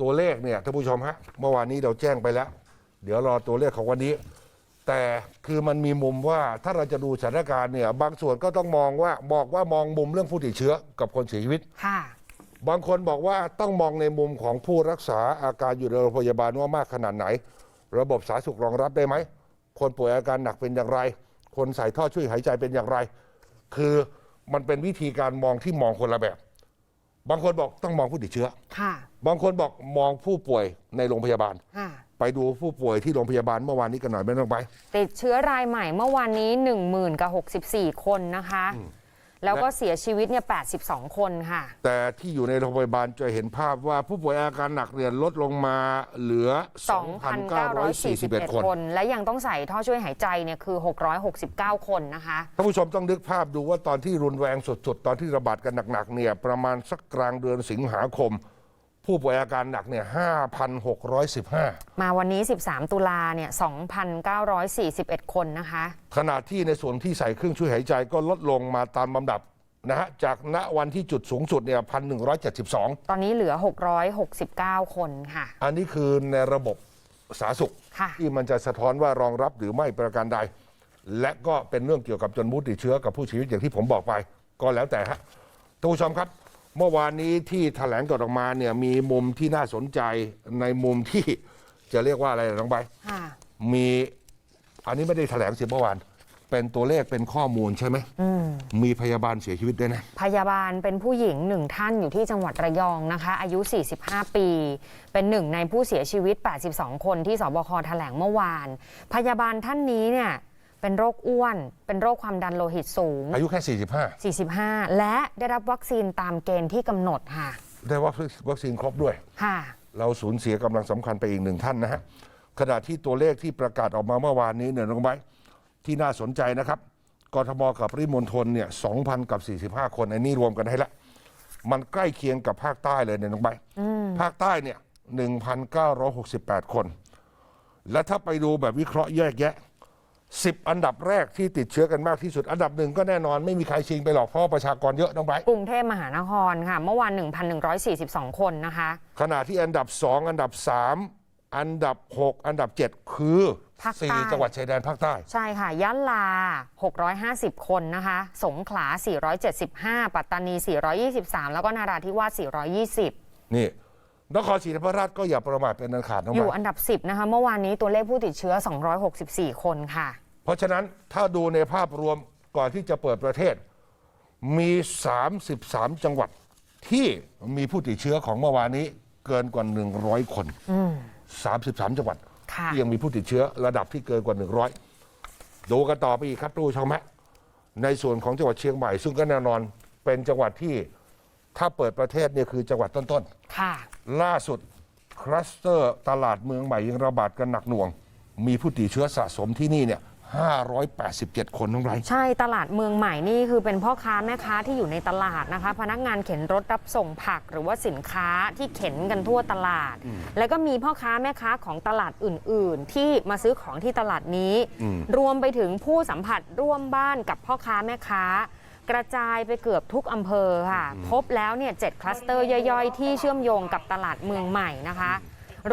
ตัวเลขเนี่ยท่านผู้ชมฮะเมื่อวานนี้เราแจ้งไปแล้ว เดี๋ยวรอตัวเลขของวันนี้ แต่คือมันมีมุมว่าถ้าเราจะดูสถานการณ์เนี่ย บางส่วนก็ต้องมองว่าบอกว่ามองมุมเรื่องผู้ติดเชื้อกับคนเสียชีวิต ค่ะ บางคนบอกว่าต้องมองในมุมของผู้รักษาอาการอยู่ในโรงพยาบาลว่ามากขนาดไหน ระบบสาธารณสุขรองรับได้ไหม คนป่วยอาการหนักเป็นอย่างไร คนใส่ท่อช่วยหายใจเป็นอย่างไร คือมันเป็นวิธีการมองที่มองคนละแบบ บางคนบอกต้องมองผู้ติดเชื้อ ค่ะ บางคนบอกมองผู้ป่วยในโรงพยาบาล ค่ะ ไปดูผู้ป่วยที่โรงพยาบาลเมื่อวานนี้กันหน่อยไม่ต้องไป ติดเชื้อรายใหม่เมื่อวานนี้ 1 0,000กับ64 คนนะคะ แล้วก็เสียชีวิตเนี่ย82 คนค่ะ แต่ที่อยู่ในโรงพยาบาลจะเห็นภาพว่าผู้ป่วยอาการหนักเนี่ยลดลงมาเหลือ 2,941คนคน และยังต้องใส่ท่อช่วยหายใจเนี่ยคือ 669 คนนะคะท่านผู้ชมต้องนึกภาพดูว่าตอนที่รุนแรงสุดๆ ตอนที่ระบาดกันหนักๆเนี่ยประมาณสักกลางเดือนสิงหาคม ผู้ป่วยอาการหนักเนี่ย5,615 มาวันนี้ 13 ตุลาเนี่ย 2,941 คนนะคะ ขณะที่ในส่วนที่ใส่เครื่องช่วยหายใจก็ลดลงมาตามลำดับนะฮะจากณวันที่จุดสูงสุดเนี่ย1,172ตอนนี้เหลือ669คนค่ะ อันนี้คือในระบบสาธารณสุขค่ะที่มันจะสะท้อนว่ารองรับหรือไม่ประการใด และก็เป็นเรื่องเกี่ยวกับจนมุติดเชื้อกับผู้ชีวิตอย่างที่ผมบอกไป ก็แล้วแต่ฮะท่านผู้ชมครับ เมื่อวานนี้ที่แถลงก่อนออกมาเนี่ยมีมุมที่น่าสนใจในมุมที่จะเรียกว่าอะไรน้องใบร์ทค่ะมีอันนี้ไม่ได้แถลงเสียเมื่อวาน เป็นตัวเลขเป็นข้อมูลใช่ไหมมีพยาบาลเสียชีวิตด้วยนะ พยาบาลเป็นผู้หญิงหนึ่งท่านอยู่ที่จังหวัดระยองนะคะ อายุ 45 ปี เป็นหนึ่งในผู้เสียชีวิต 82 คนที่สบคแถลงเมื่อวาน พยาบาลท่านนี้เนี่ย เป็นโรคอ้วน เป็นโรคความดันโลหิตสูง อายุแค่ 45และได้รับวัคซีนตามเกณฑ์ที่กำหนดค่ะ45ได้วัคซีนครบด้วย ค่ะ เราสูญเสียกำลังสำคัญไปอีกหนึ่งท่านนะฮะขณะที่ตัวเลขที่ประกาศออกมาเมื่อวานนี้เนี่ยน้องไบร์ทที่น่าสนใจนะครับกทมกับปริมณฑลเนี่ย2,000 กับ 45 คนอันนี้รวมกันให้ละ มันใกล้เคียงกับภาคใต้เลยเนี่ยน้องไบร์ทภาคใต้เนี่ย1,968 คน และถ้าไปดูแบบวิเคราะห์แยกแยะ 10 อันดับแรกที่ติดเชื้อกันมากที่สุด อันดับหนึ่งก็แน่นอนไม่มีใครชิงไปหรอกเพราะว่าประชากรเยอะน้องไบร์ทกรุงเทพมหานครค่ะ เมื่อวาน 1,142 คนนะคะ ขณะที่อันดับ 2 อันดับ 3 อันดับ 6 อันดับ 7 คือภาคใต้ 4จังหวัดชายแดนภาคใต้ ใช่ค่ะ ยะลา 650 คนนะคะ สงขลา 475 ปัตตานี 423 แล้วก็นาราธิวาส 420 นี่ นครศรีธรรมราชก็อย่าประมาทเป็นอันขาดน้องอยู่ไบร์ทอันดับ 10 นะคะ เมื่อวานนี้ตัวเลขผู้ติดเชื้อ 264 คนค่ะ เพราะฉะนั้นถ้าดูในภาพรวมก่อนที่จะเปิดประเทศ มี 33 จังหวัดที่มีผู้ติดเชื้อของเมื่อวานนี้เกินกว่า 100 คน 33 จังหวัดค่ะที่ยังมีผู้ติดเชื้อระดับที่เกินกว่า 100 ดูกันต่อไปอีกครับทุกผู้ชมฮะในส่วนของจังหวัดเชียงใหม่ ซึ่งก็แน่นอนเป็นจังหวัดที่ ถ้าเปิดประเทศเนี่ยคือจังหวัดต้นค่ะ ๆ ล่าสุดคลัสเตอร์ตลาดเมืองใหม่ยังระบาดกันหนักหน่วง มีผู้ติดเชื้อสะสมที่นี่เนี่ย587 คนทั้งไร ใช่ตลาดเมืองใหม่นี่คือเป็นพ่อค้าแม่ค้าที่อยู่ในตลาดนะคะ พนักงานเข็นรถรับส่งผักหรือว่าสินค้าที่เข็นกันทั่วตลาด แล้วก็มีพ่อค้าแม่ค้าของตลาดอื่น ๆ ที่มาซื้อของที่ตลาดนี้ รวมไปถึงผู้สัมผัสร่วมบ้านกับพ่อค้าแม่ค้า กระจายไปเกือบทุกอำเภอค่ะ พบแล้วเนี่ยเจ็ดคลัสเตอร์ย่อยๆ ที่เชื่อมโยงกับตลาดเมืองใหม่นะคะ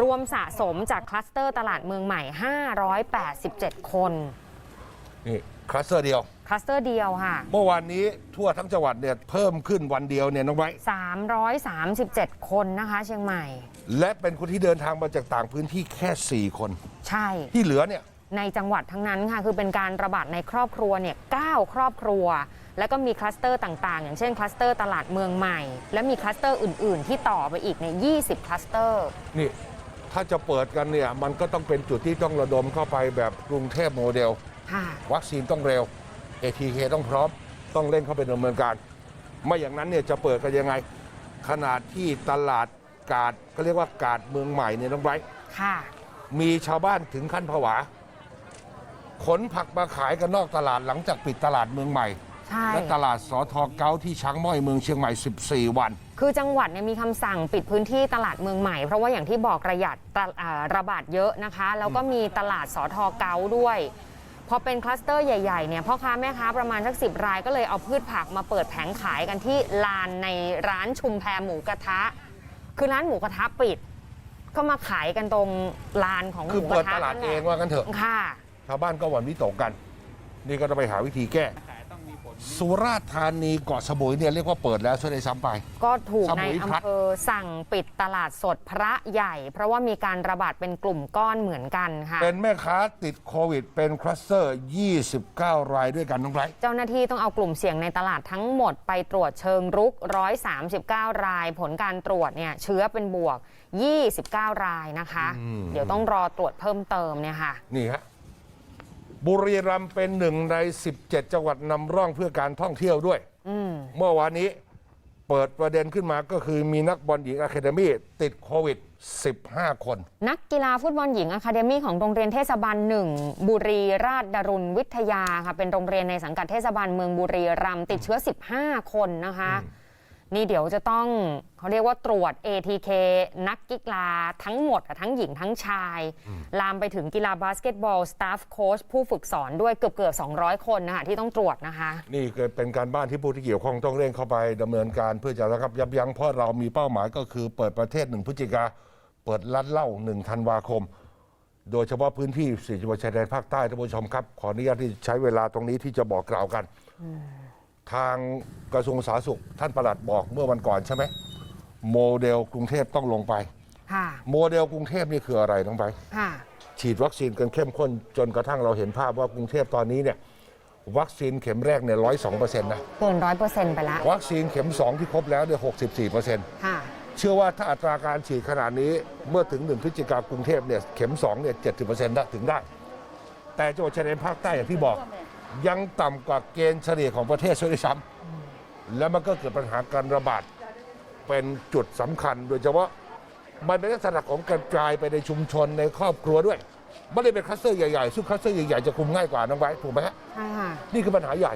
รวมสะสมจากคลัสเตอร์ตลาดเมืองใหม่ 587 คนนี่คลัสเตอร์เดียว คลัสเตอร์เดียวค่ะ เมื่อวานนี้ทั่วทั้งจังหวัดเนี่ยเพิ่มขึ้นวันเดียวเนี่ยน้องไบร์ท337 คนนะคะเชียงใหม่ และเป็นคนที่เดินทางมาจากต่างพื้นที่แค่ 4 คน ใช่ ที่เหลือเนี่ย ในจังหวัดทั้งนั้นค่ะคือเป็นการระบาดในครอบครัวเนี่ย9ครอบครัว แล้วก็มีคลัสเตอร์ต่างๆ อย่างเช่นคลัสเตอร์ตลาดเมืองใหม่ และมีคลัสเตอร์อื่น ๆ ที่ต่อไปอีกในย20 คลัสเตอร์ นี่ถ้าจะเปิดกันเนี่ยมันก็ต้องเป็นจุดที่ต้องระดมเข้าไปแบบกรุงเทพโมเดล ค่ะ วัคซีนต้องเร็ว ATK ต้องพร้อม ต้องเร่งเข้าไปดำเนินการ ไม่อย่างนั้นเนี่ยจะเปิดกันยังไง ขนาดที่ตลาดกาดก็เรียกว่ากาดเมืองใหม่เนี่ยน้องไบร์ทค่ะ มีชาวบ้านถึงขั้นผวา ขนผักมาขายกันนอกตลาดหลังจากปิดตลาดเมืองใหม่ ใช่ และตลาดสอทอเก้าที่ช้างม้อยเมืองเชียงใหม่ 14 วัน คือจังหวัดเนี่ยมีคำสั่งปิดพื้นที่ตลาดเมืองใหม่ เพราะว่าอย่างที่บอกระยะตะอ่าระบาดเยอะนะคะ แล้วก็มีตลาดสอทอเกาด้วย พอเป็นคลัสเตอร์ใหญ่ๆเนี่ยพ่อค้าแม่ค้าประมาณสักสิบรายก็เลยเอาพืชผักมาเปิดแผงขายกันที่ลานในร้านชุมแพหมูกระทะ คือร้านหมูกระทะปิด ก็มาขายกันตรงลานของหคือมูกเปิดระทะตลาดนั่นแหเอละงว่ากันเถอะ ค่ะ ชาวบ้านก็หวั่นวิตกกัน นี่ก็ต้องไปหาวิธีแก้ สุราษฎร์ธานีเกาะสมุยเนี่ยเรียกว่าเปิดแล้วช่วยได้ซ้ำไป ก็ถูกสในมุยพัอำฒน์เภอสั่งปิดตลาดสดพระใหญ่ เพราะว่ามีการระบาดเป็นกลุ่มก้อนเหมือนกันค่ะ เป็นแม่ค้าติดโควิด เป็นคลัสเตอร์ 29 รายด้วยกันน้องไบรท์ เจ้าหน้าที่ต้องเอากลุ่มเสี่ยงในตลาดทั้งหมดไปตรวจเชิงรุก 139 ราย ผลการตรวจเนี่ยเชื้อเป็นบวก 29 รายนะคะ เดี๋ยวต้องรอตรวจเพิ่มเติมเนี่ยค่ะ นี่ฮะ บุรีรัมย์เป็นหนึ่งใน 17 จังหวัดนำร่องเพื่อการท่องเที่ยวด้วยอืมเมื่อวานนี้เปิดประเด็นขึ้นมาก็คือมีนักบอลหญิงอะคาเดมี่ติดโควิด 15 คน นักกีฬาฟุตบอลหญิงอะคาเดมี่ของโรงเรียนเทศบาลหนึ่งบุรีราชดารุณวิทยาค่ะเป็นโรงเรียนในสังกัดเทศบาลเมืองบุรีรัมย์ติดเชื้อ 15 คนนะคะ นี่เดี๋ยวจะต้องเขาเรียกว่าตรวจ ATK นักกีฬาทั้งหมดอะทั้งหญิงทั้งชาย ลามไปถึงกีฬาบาสเกตบอลสตาฟโค้ชผู้ฝึกสอนด้วยเกือบเกือบๆ200 คนนะคะที่ต้องตรวจนะคะ นี่ก็เป็นการบ้านที่ผู้ที่เกี่ยวข้องต้องเร่งเข้าไปดำเนินการเพื่อจะระงับยับยั้งเพราะเรามีเป้าหมายก็คือเปิดประเทศหนึ่งพฤศจิกาเปิดลัดเหล่าหนึ่งธันวาคม โดยเฉพาะพื้นที่สี่จังหวัดชายแดนภาคใต้ท่านผู้ชมครับ ขออนุญาตที่ใช้เวลาตรงนี้ที่จะบอกกล่าวกัน ทางกระทรวงสาธารณสุข ท่านประหลัดบอกเมื่อวันก่อนใช่ไหมโมเดลกรุงเทพต้องลงไป ค่ะโมเดลกรุงเทพนี่คืออะไรน้องไป ค่ะ ฉีดวัคซีนกันเข้มข้นจนกระทั่งเราเห็นภาพว่ากรุงเทพตอนนี้เนี่ยวัคซีนเข็มแรกเนี่ยร้อยสองเปอร์เซ็นต์นะเกินร้อยเปอร์เซ็นต์ไปแล้ววัคซีนเข็ม2ที่ครบแล้วเนี่ย64เปอร์เซ็นต์ค่ะ เชื่อว่าถ้าอัตราการฉีดขนาดนี้เมื่อถึง1พฤศจิกายนกรุงเทพเนี่ยเข็ม2เนี่ย70เปอร์เซ็นต์ถึงได้ แต่จังหวัดชายแดนภาคใต้อย่างที่บอก ยังต่ำกว่าเกณฑ์เฉลี่ยของประเทศซะด้วยซ้ำแล้วมันก็เกิดปัญหาการระบาดเป็นจุดสำคัญ โดยเฉพาะมันเป็นลักษณะของกระจายไปในชุมชนในครอบครัวด้วยไม่ได้เป็นคลัสเตอร์ใหญ่ๆซึ่งคลัสเตอร์ใหญ่ๆจะคุมง่ายกว่าน้องไว้ถูกไหมฮะใช่ค่ะ นี่คือปัญหาใหญ่